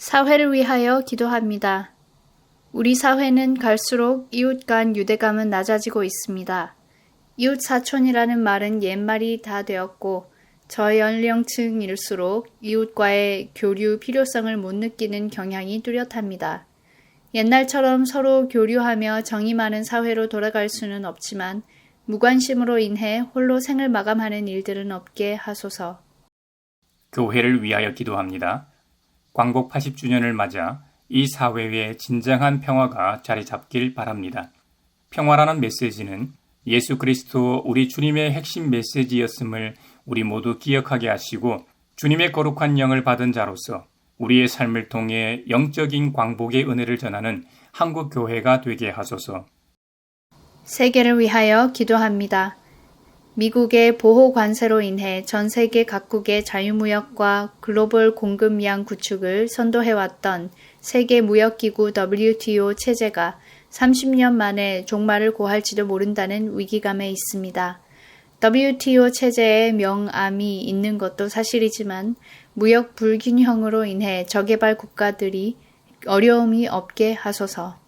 사회를 위하여 기도합니다. 우리 사회는 갈수록 이웃 간 유대감은 낮아지고 있습니다. 이웃 사촌이라는 말은 옛말이 다 되었고 저연령층일수록 이웃과의 교류 필요성을 못 느끼는 경향이 뚜렷합니다. 옛날처럼 서로 교류하며 정이 많은 사회로 돌아갈 수는 없지만 무관심으로 인해 홀로 생을 마감하는 일들은 없게 하소서. 교회를 위하여 기도합니다. 광복 80주년을 맞아 이 사회에 진정한 평화가 자리 잡길 바랍니다. 평화라는 메시지는 예수 그리스도 우리 주님의 핵심 메시지였음을 우리 모두 기억하게 하시고 주님의 거룩한 영을 받은 자로서 우리의 삶을 통해 영적인 광복의 은혜를 전하는 한국 교회가 되게 하소서. 세계를 위하여 기도합니다. 미국의 보호 관세로 인해 전 세계 각국의 자유무역과 글로벌 공급량 구축을 선도해왔던 세계 무역기구 WTO 체제가 30년 만에 종말을 고할지도 모른다는 위기감에 있습니다. WTO 체제에 명암이 있는 것도 사실이지만 무역 불균형으로 인해 저개발 국가들이 어려움이 없게 하소서.